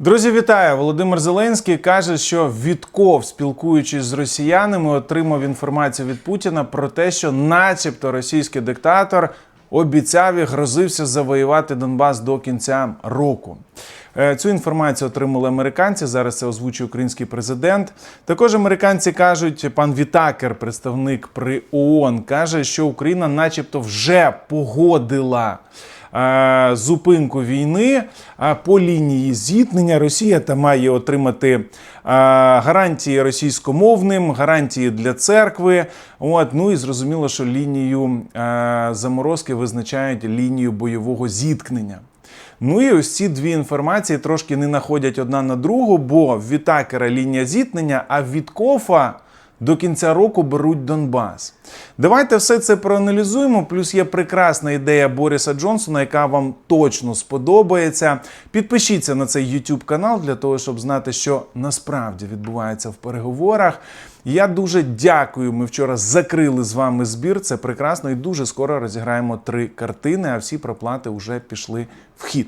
Друзі, вітаю! Володимир Зеленський каже, що Вітков, спілкуючись з росіянами, отримав інформацію від Путіна про те, що, начебто, російський диктатор обіцяв і грозився завоювати Донбас до кінця року. Е, Цю інформацію отримали американці. Зараз це озвучує український президент. Також американці кажуть, пан Вітакер, представник при ООН, каже, що Україна, начебто, вже погодила зупинку війни е, по лінії зіткнення. Росія та має отримати е, гарантії російськомовним, гарантії для церкви. От ну і зрозуміло, що лінію е, заморозки визначають лінію бойового зіткнення. Ну і ось ці дві інформації трошки не находять одна на другу, бо в Вітакера лінія зіткнення, а в Віткофа до кінця року беруть Донбас. Давайте все це проаналізуємо. Плюс є прекрасна ідея Бориса Джонсона, яка вам точно сподобається. Підпишіться на цей YouTube канал для того, щоб знати, що насправді відбувається в переговорах. Я дуже дякую. Ми вчора закрили з вами збір. Це прекрасно і дуже скоро розіграємо три картини, а всі проплати вже пішли в хід.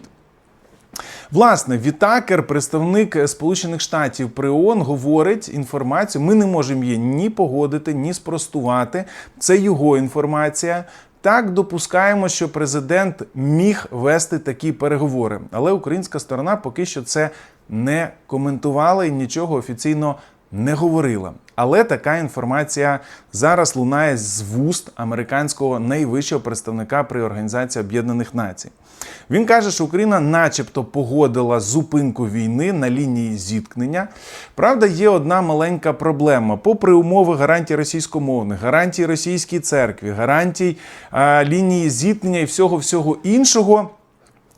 Власне, Вітакер, представник Сполучених Штатів при ООН, говорить інформацію. Ми не можемо її ні погодити, ні спростувати. Це його інформація. Так допускаємо, що президент міг вести такі переговори, але українська сторона поки що це не коментувала і нічого офіційно не говорила. Але така інформація зараз лунає з вуст американського найвищого представника при Організації Об'єднаних Націй. Він каже, що Україна, начебто, погодила зупинку війни на лінії зіткнення. Правда, є одна маленька проблема. Попри умови гарантій російськомовних, гарантій російській церкві, гарантій а, лінії зіткнення і всього всього іншого.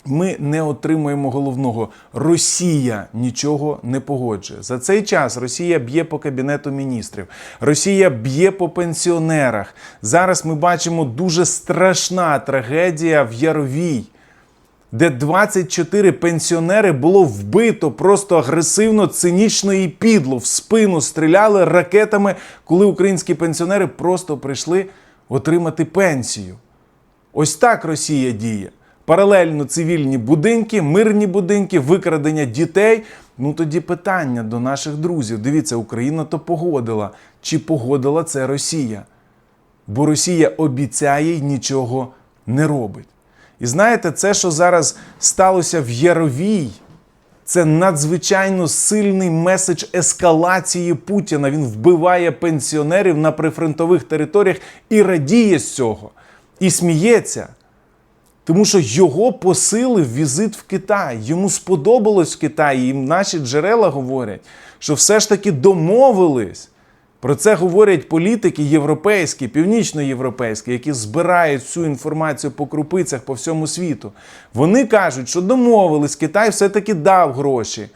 Ми не отримуємо головного. Росія нічого не погоджує. За цей час Росія б'є по кабінету міністрів, Росія б'є по пенсіонерах. Зараз ми бачимо дуже страшна трагедія в Яровій, де 24 пенсіонери було вбито просто агресивно, цинічно і підло. В спину стріляли ракетами, коли українські пенсіонери просто прийшли отримати пенсію. Ось так Росія діє. Паралельно цивільні будинки, мирні будинки, викрадення дітей. Ну тоді питання до наших друзів. Дивіться, Україна то погодила. Чи погодила це Росія? Бо Росія обіцяє й нічого не робить. І знаєте, це, що зараз сталося в Яровій, це надзвичайно сильний меседж ескалації Путіна. Він вбиває пенсіонерів на прифронтових територіях і радіє з цього, і сміється. Тому що його посилив візит в Китай. Йому сподобалось в Китаї. І наші джерела говорять, що все ж таки домовились. Про це говорять політики європейські, північноєвропейські, які збирають всю інформацію по крупицях по всьому світу. Вони кажуть, що домовились, Китай все-таки дав гроші.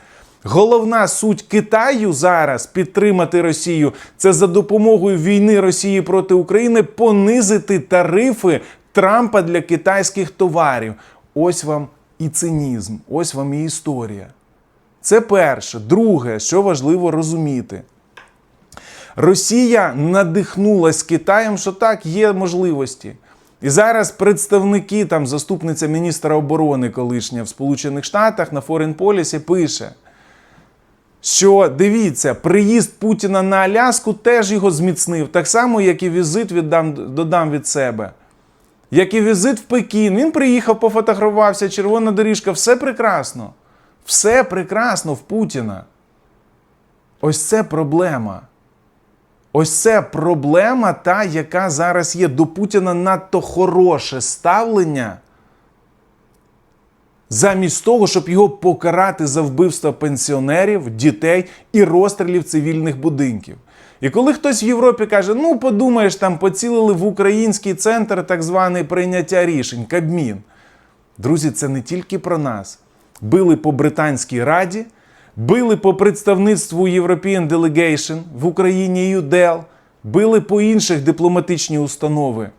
Головна суть Китаю зараз підтримати Росію це за допомогою війни Росії проти України понизити тарифи Трампа для китайських товарів. Ось вам і цинізм, ось вам і історія. Це перше. Друге, що важливо розуміти. Росія надихнулась Китаєм, що так, є можливості. І зараз представники, там, заступниця міністра оборони колишня в Сполучених Штатах на Foreign Policy пише, що дивіться, приїзд Путіна на Аляску теж його зміцнив, так само, як і візит віддам, додам від себе. Як і візит в Пекін. Він приїхав, пофотографувався, червона доріжка, все прекрасно. Все прекрасно в Путіна. Ось це проблема. Ось це проблема, та, яка зараз є. До Путіна надто хороше ставлення. Замість того, щоб його покарати за вбивство пенсіонерів, дітей і розстрілів цивільних будинків. І коли хтось в Європі каже, ну подумаєш, там поцілили в український центр так званий прийняття рішень, Кабмін. Друзі, це не тільки про нас. Били по Британській Раді, били по представництву European Delegation в Україні ЮДЕЛ, били по інших дипломатичні установи.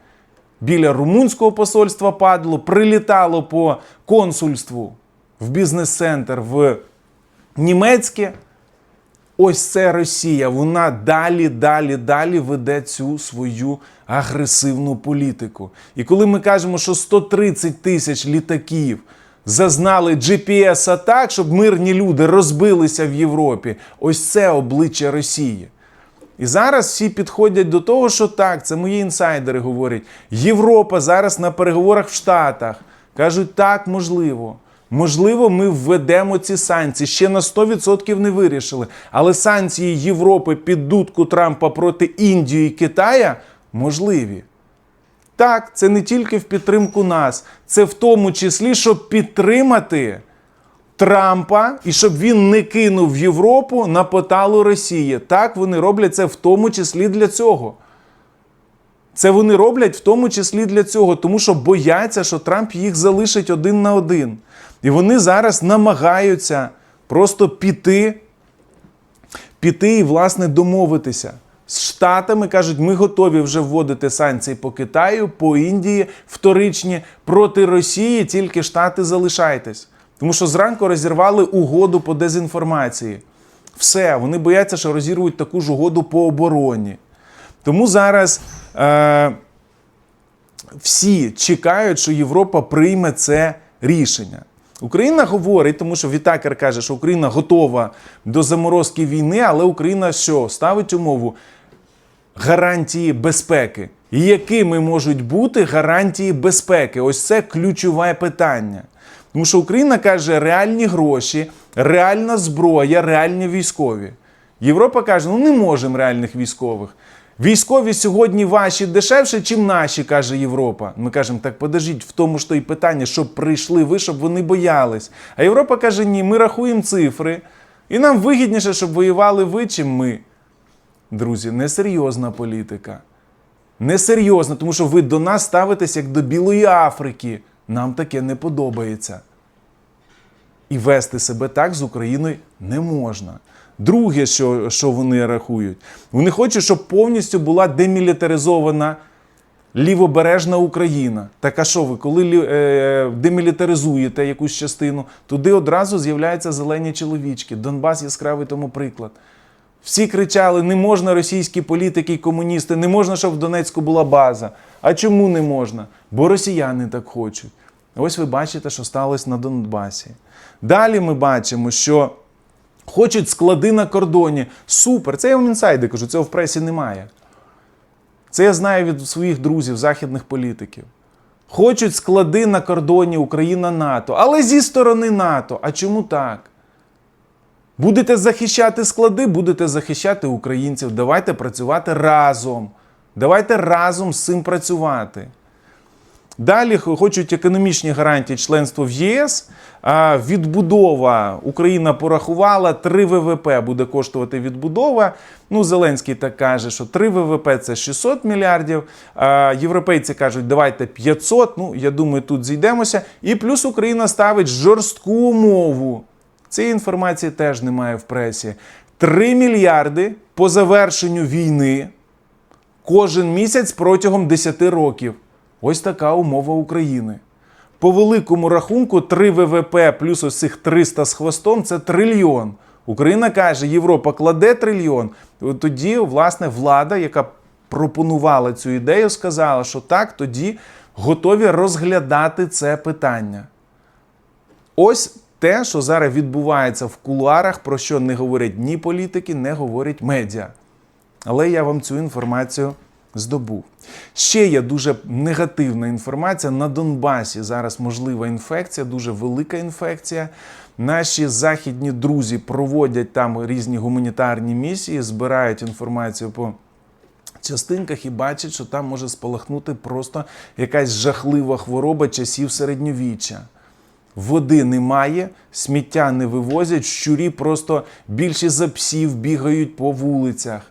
Біля румунського посольства падло, прилітало по консульству в бізнес-центр в німецьке. Ось це Росія. Вона далі, далі, далі веде цю свою агресивну політику. І коли ми кажемо, що 130 тисяч літаків зазнали GPS-атак, щоб мирні люди розбилися в Європі. Ось це обличчя Росії. І зараз всі підходять до того, що так, це мої інсайдери говорять. Європа зараз на переговорах в Штатах. Кажуть, так, можливо. Можливо, ми введемо ці санкції. Ще на 100% не вирішили. Але санкції Європи під дудку Трампа проти Індії і Китая можливі. Так, це не тільки в підтримку нас, це в тому числі, щоб підтримати Трампа і щоб він не кинув Європу на поталу Росії. Так, вони роблять це в тому числі для цього. Це вони роблять в тому числі для цього, тому що бояться, що Трамп їх залишить один на один. І вони зараз намагаються просто піти, піти і, власне, домовитися. З Штатами кажуть, ми готові вже вводити санкції по Китаю, по Індії, вторичні проти Росії, тільки Штати залишайтесь. Тому що зранку розірвали угоду по дезінформації. Все, вони бояться, що розірвуть таку ж угоду по обороні. Тому зараз е, всі чекають, що Європа прийме це рішення. Україна говорить, тому що Вітакер каже, що Україна готова до заморозки війни, але Україна що ставить умову гарантії безпеки. Якими можуть бути гарантії безпеки? Ось це ключове питання. Тому що Україна каже реальні гроші, реальна зброя, реальні військові. Європа каже, ну не можемо реальних військових. Військові сьогодні ваші дешевше, чим наші, каже Європа. Ми кажемо, так подождіть, в тому ж то і питання, щоб прийшли ви, щоб вони боялись. А Європа каже, ні, ми рахуємо цифри, і нам вигідніше, щоб воювали ви, чим ми. Друзі, несерйозна політика. Несерйозна, тому що ви до нас ставитесь як до Білої Африки. Нам таке не подобається. І вести себе так з Україною не можна. Друге, що, що вони рахують, вони хочуть, щоб повністю була демілітаризована лівобережна Україна. Так а що ви, коли е, демілітаризуєте якусь частину, туди одразу з'являються зелені чоловічки. Донбас яскравий тому приклад. Всі кричали: не можна російські політики і комуністи, не можна, щоб в Донецьку була база. А чому не можна? Бо росіяни так хочуть. Ось ви бачите, що сталося на Донбасі. Далі ми бачимо, що хочуть склади на кордоні. Супер! Це я вам інсайди кажу, цього в пресі немає. Це я знаю від своїх друзів, західних політиків. Хочуть склади на кордоні Україна-НАТО, але зі сторони НАТО. А чому так? Будете захищати склади, будете захищати українців. Давайте працювати разом. Давайте разом з цим працювати. Далі хочуть економічні гарантії членства в ЄС. Відбудова Україна порахувала 3 ВВП буде коштувати відбудова. Ну, Зеленський так каже, що 3 ВВП це 600 мільярдів. Європейці кажуть, давайте 500. Ну, я думаю, тут зійдемося. І плюс Україна ставить жорстку умову. Цієї інформації теж немає в пресі. 3 мільярди по завершенню війни кожен місяць протягом 10 років. Ось така умова України. По великому рахунку, 3 ВВП плюс ось цих 300 з хвостом це трильйон. Україна каже, Європа кладе трильйон. Тоді, власне, влада, яка пропонувала цю ідею, сказала, що так, тоді готові розглядати це питання. Ось те, що зараз відбувається в кулуарах, про що не говорять ні політики, не говорять медіа. Але я вам цю інформацію здобув. Ще є дуже негативна інформація. На Донбасі зараз можлива інфекція, дуже велика інфекція. Наші західні друзі проводять там різні гуманітарні місії, збирають інформацію по частинках і бачать, що там може спалахнути просто якась жахлива хвороба часів середньовіччя. Води немає, сміття не вивозять, щурі просто більше за псів бігають по вулицях.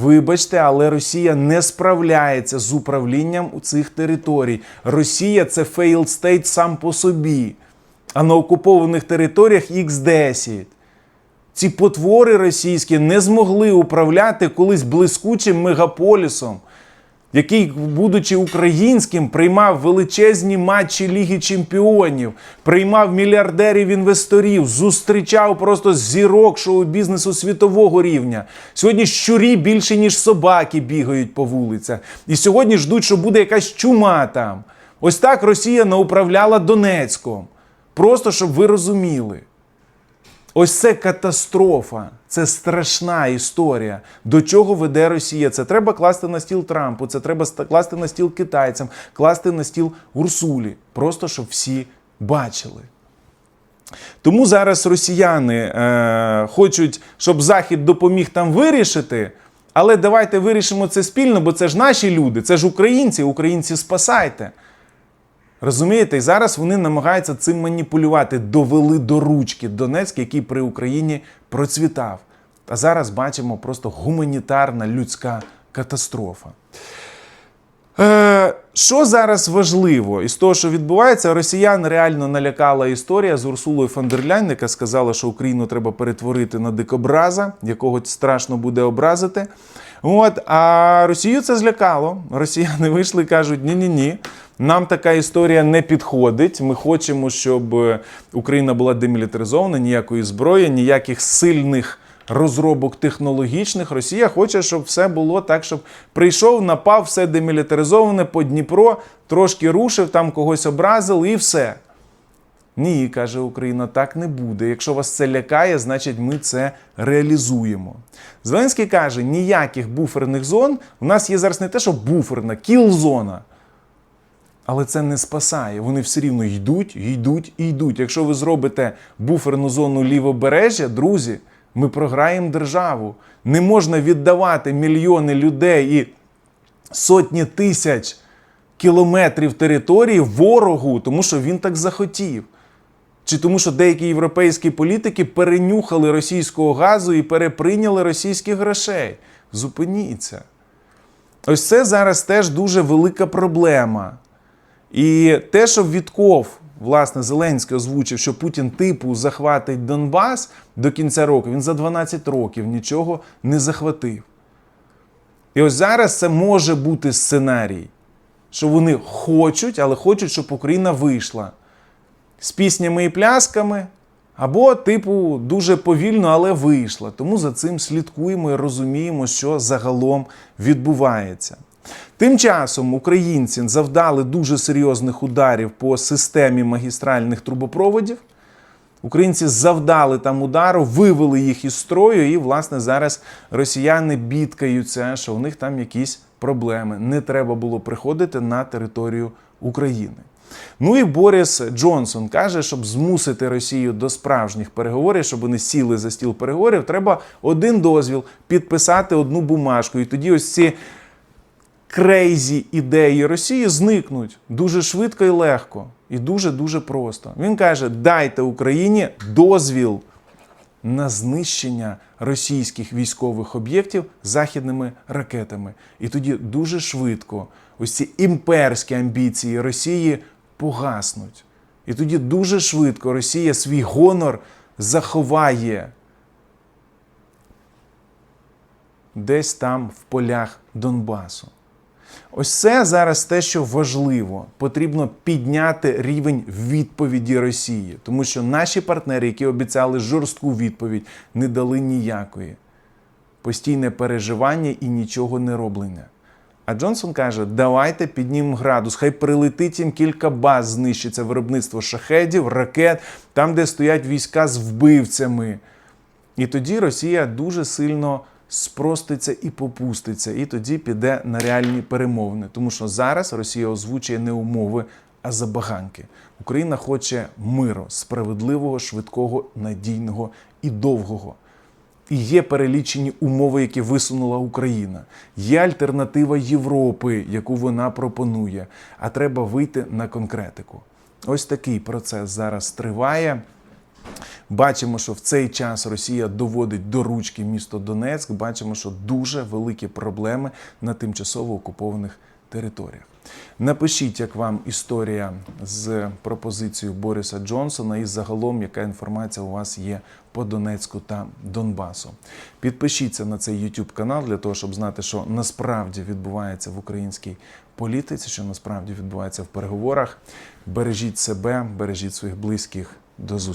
Вибачте, але Росія не справляється з управлінням у цих територій. Росія це failed state сам по собі, а на окупованих територіях X10. Ці потвори російські не змогли управляти колись блискучим мегаполісом, який, будучи українським, приймав величезні матчі Ліги Чемпіонів, приймав мільярдерів інвесторів, зустрічав просто зірок шоу-бізнесу світового рівня. Сьогодні щурі більше, ніж собаки бігають по вулицях. І сьогодні ждуть, що буде якась чума там. Ось так Росія не управляла Донецьком. Просто щоб ви розуміли. Ось це катастрофа, це страшна історія. До чого веде Росія? Це треба класти на стіл Трампу, це треба класти на стіл китайцям, класти на стіл Урсулі. Просто щоб всі бачили. Тому зараз росіяни е, хочуть, щоб Захід допоміг там вирішити. Але давайте вирішимо це спільно, бо це ж наші люди, це ж українці, українці спасайте. Розумієте, і зараз вони намагаються цим маніпулювати. Довели до ручки Донецьк, який при Україні процвітав. А зараз бачимо просто гуманітарна людська катастрофа. Е, що зараз важливо із того, що відбувається, росіян реально налякала історія з Урсулою фон яка сказала, що Україну треба перетворити на дикобраза, якого страшно буде образити. От, а Росію це злякало. Росіяни вийшли і кажуть: ні-ні-ні, нам така історія не підходить. Ми хочемо, щоб е, Україна була демілітаризована, ніякої зброї, ніяких сильних розробок технологічних. Росія хоче, щоб все було так, щоб прийшов, напав, все демілітаризоване по Дніпро, трошки рушив, там когось образили і все. Ні, каже Україна, так не буде. Якщо вас це лякає, значить ми це реалізуємо. Зеленський каже: ніяких буферних зон. У нас є зараз не те, що буферна, кіл-зона. Але це не спасає. Вони все рівно йдуть, йдуть і йдуть. Якщо ви зробите буферну зону лівобережжя, друзі, ми програємо державу. Не можна віддавати мільйони людей і сотні тисяч кілометрів території ворогу, тому що він так захотів. Чи тому, що деякі європейські політики перенюхали російського газу і переприйняли російських грошей. Зупиніться. Ось це зараз теж дуже велика проблема. І те, що Вітков, власне, Зеленський озвучив, що Путін типу захватить Донбас до кінця року, він за 12 років нічого не захватив. І ось зараз це може бути сценарій, що вони хочуть, але хочуть, щоб Україна вийшла з піснями і плясками, або, типу, дуже повільно, але вийшла. Тому за цим слідкуємо і розуміємо, що загалом відбувається. Тим часом українці завдали дуже серйозних ударів по системі магістральних трубопроводів. Українці завдали там удару, вивели їх із строю, і, власне, зараз росіяни бідкаються, що у них там якісь проблеми. Не треба було приходити на територію України. Ну і Борис Джонсон каже, щоб змусити Росію до справжніх переговорів, щоб вони сіли за стіл переговорів, треба один дозвіл підписати одну бумажку. І тоді ось ці крейзі ідеї Росії зникнуть дуже швидко і легко, і дуже дуже просто. Він каже: дайте Україні дозвіл на знищення російських військових об'єктів західними ракетами. І тоді дуже швидко ось ці імперські амбіції Росії погаснуть. І тоді дуже швидко Росія свій гонор заховає десь там в полях Донбасу. Ось це зараз те, що важливо. Потрібно підняти рівень відповіді Росії, тому що наші партнери, які обіцяли жорстку відповідь, не дали ніякої. Постійне переживання і нічого не роблення. А Джонсон каже: давайте піднімемо градус, хай прилетить їм кілька баз, знищиться виробництво шахедів, ракет, там, де стоять війська з вбивцями. І тоді Росія дуже сильно спроститься і попуститься, і тоді піде на реальні перемовини. Тому що зараз Росія озвучує не умови, а забаганки. Україна хоче миру, справедливого, швидкого, надійного і довгого. І є перелічені умови, які висунула Україна. Є альтернатива Європи, яку вона пропонує. А треба вийти на конкретику. Ось такий процес зараз триває. Бачимо, що в цей час Росія доводить до ручки місто Донецьк. Бачимо, що дуже великі проблеми на тимчасово окупованих територіях. Напишіть, як вам історія з пропозицією Бориса Джонсона і загалом, яка інформація у вас є по Донецьку та Донбасу. Підпишіться на цей YouTube канал для того, щоб знати, що насправді відбувається в українській політиці, що насправді відбувається в переговорах. Бережіть себе, бережіть своїх близьких. До зустрічі.